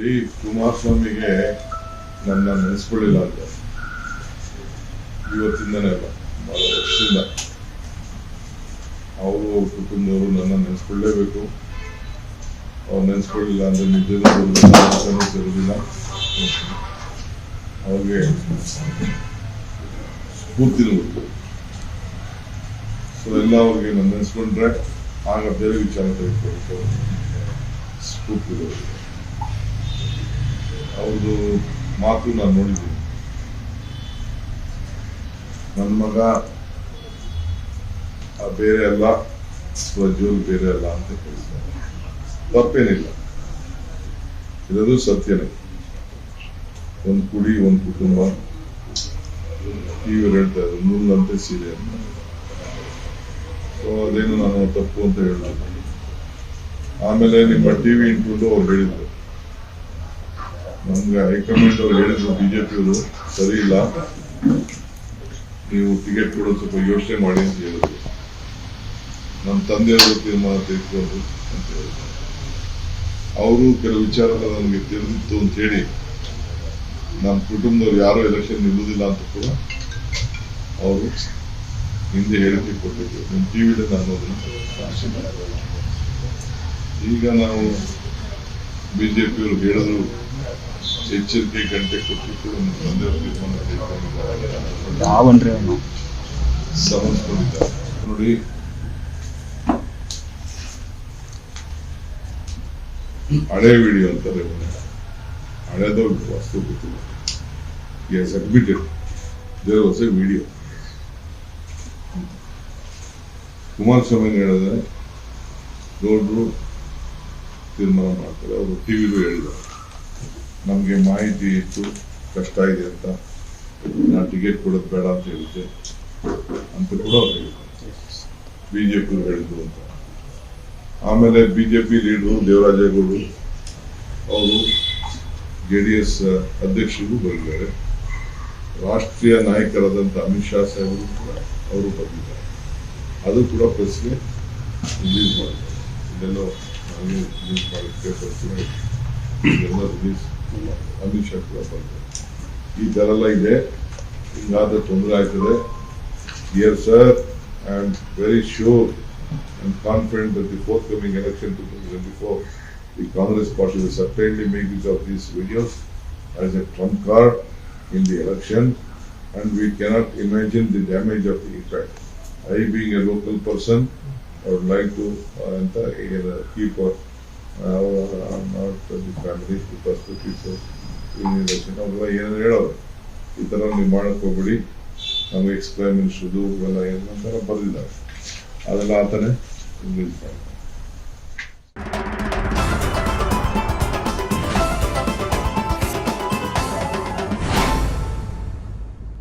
ಈ ಕುಮಾರಸ್ವಾಮಿಗೆ ನನ್ನ ನೆನೆಸ್ಕೊಳ್ಳಿಲ್ಲ ಅಂತ. ಇವತ್ತಿಂದನೇ ಅಲ್ಲ ಬಹಳ ವರ್ಷದಿಂದ. ಅವರು ಅವ್ರ ಕುಟುಂಬದವರು ನನ್ನ ನೆನೆಸ್ಕೊಳ್ಳೇಬೇಕು. ಅವ್ರು ನೆನೆಸ್ಕೊಳ್ಳಿಲ್ಲ ಅಂದ್ರೆ ನಿಜದ ಸಿರುವುದಿಲ್ಲ ಅವ್ರಿಗೆ ಸ್ಫೂರ್ತಿ ಸೊ ಎಲ್ಲ ಅವ್ರಿಗೆ ನನ್ನ ನೆನೆಸ್ಕೊಂಡ್ರೆ ಆಗ ಬೇರೆ ವಿಚಾರ ತೆಗೆದುಕೊಳ್ಬೇಕು ಸ್ಫೂರ್ತಿ ಅವ್ರದ್ದು ಮಾತು ನಾನು ನೋಡಿದ್ದೀನಿ. ನನ್ನ ಮಗ ಬೇರೆ ಅಲ್ಲ ಪ್ರಜ್ವಲ್ ಬೇರೆ ಅಲ್ಲ ಅಂತ ಕೇಳಿದ್ದಾರೆ ತಪ್ಪೇನಿಲ್ಲ. ಇರೋದು ಸತ್ಯನೇ. ಒಂದು ಕುಡಿ, ಒಂದು ಕುಟುಂಬ. ಇವ್ರು ಹೇಳ್ತಾ ಇದ್ರು ನಂತೆ ಸೀರೆ ಅಂತ. ಸೊ ಅದೇನು ನಾನು ತಪ್ಪು ಅಂತ ಹೇಳಲ್ಲ. ಆಮೇಲೆ ನಿಮ್ಮ ಟಿವಿ ಇಂಟ್ರೂಲು ಅವ್ರು ಹೇಳಿದ್ರು. ನಮ್ಗೆ ಹೈಕಮಾಂಡ್ ಅವ್ರು ಹೇಳಿದ್ರು ಬಿಜೆಪಿಯವರು ಸರಿ ಇಲ್ಲ, ನೀವು ಟಿಕೆಟ್ ಕೊಡೋದು ಸ್ವಲ್ಪ ಯೋಚನೆ ಮಾಡಿ ಅಂತ ಹೇಳಿದ್ರು. ನಮ್ಮ ತಂದೆಯವರು ತೀರ್ಮಾನ ತೆಗೆದುಕೊಂಡು ಅಂತ ಹೇಳಿದ್ರು. ಅವರು ಕೆಲವು ವಿಚಾರಗಳು ನನಗೆ ತಿಳಿದಿತ್ತು ಅಂತ ಹೇಳಿ ನಮ್ಮ ಕುಟುಂಬದವ್ರು ಯಾರು ಎಲೆಕ್ಷನ್ ನಿಲ್ಲುವುದಿಲ್ಲ ಅಂತ ಕೂಡ ಅವರು ಹಿಂದೆ ಹೇಳಿಕೆ ಕೊಟ್ಟಿದ್ರು. ನಿಮ್ಮ ಟಿ ಅದನ್ನು ಈಗ ನಾವು ಬಿಜೆಪಿಯವರು ಹೇಳಿದ್ರು ಎಚ್ಚರಿಕೆ ಗಂಟೆ ಕೊಟ್ಟಿದ್ದು ಯಾವನ್ರಿ ಅವನು. ನೋಡಿ. ಹಳೆ ವಿಡಿಯೋ ಅಂತಾರೆ ಹಳೆ ಹಳೆದು ವಸ್ತು ಗೊತ್ತಿಲ್ಲ. There was a video Kumaraswamy ಹೇಳಿದ್ರೆ ದೊಡ್ಡರು ತೀರ್ಮಾನ ಮಾಡ್ತಾರೆ. ಅವರು ಟಿವಿಲೂ ಹೇಳಿದ್ದಾರೆ. ನಮಗೆ ಮಾಹಿತಿ ಇತ್ತು ಕಷ್ಟ ಇದೆ ಅಂತ ನಾ ಟಿಕೆಟ್ ಕೊಡೋದು ಬೇಡ ಅಂತ ಹೇಳಿದ್ದೆ ಅಂತ ಕೂಡ ಅವ್ರು ಹೇಳಿದ್ರು ಬಿಜೆಪಿ ಹೇಳಿದ್ರು ಅಂತ. ಆಮೇಲೆ ಬಿಜೆಪಿ ಲೀಡರು ದೇವರಾಜೇಗೌಡರು ಅವರು ಜೆ ಡಿ ಎಸ್ ಅಧ್ಯಕ್ಷರಿಗೂ ಬಂದಿದ್ದಾರೆ. ರಾಷ್ಟ್ರೀಯ ನಾಯಕರಾದಂಥ ಅಮಿತ್ ಶಾ ಸಾಹೇಬರು ಕೂಡ ಅವರು ಬಂದಿದ್ದಾರೆ. ಅದು ಕೂಡ ಪ್ರೆಸ್ಗೆ ರಿಲೀಸ್ ಮಾಡಿದ್ದಾರೆ. ಇದೆಲ್ಲ ನಾನು ರಿಲೀಸ್ ಮಾಡೋಕ್ಕೆ ಪ್ರೆಸ್ಗೆ ಇದೆಲ್ಲ ರಿಲೀಸ್ ಅಮಿತ್ ಶಾ ಕೂಡ ಬರೆದಿದ್ದಾರೆ ಈ ಥರ ಎಲ್ಲ ಇದೆ ಹಿಂಗಾದ್ರೆ ತೊಂದರೆ ಆಗ್ತದೆ Dear sir, I am very sure and confident that the forthcoming election 2024, the Congress party will certainly make use of these videos as a trump card in the election and we cannot imagine the damage of the effect. I being a local person, I would like to uh, enter, uh, keep uh, election. ಅವೆಲ್ಲ ಏನೇನು ಈ ಥರ ನೀವು ಮಾಡಕ್ ಹೋಗ್ಬಿಡಿ. ನಮಗೆ explain ಮಿನಿಸ್ಟ್ರದು ಇವೆಲ್ಲ ಏನಂತ ಅದೆಲ್ಲ ಆತನೇ. ರಿಲೀಸ್ ಮಾಡ್ತಾರೆ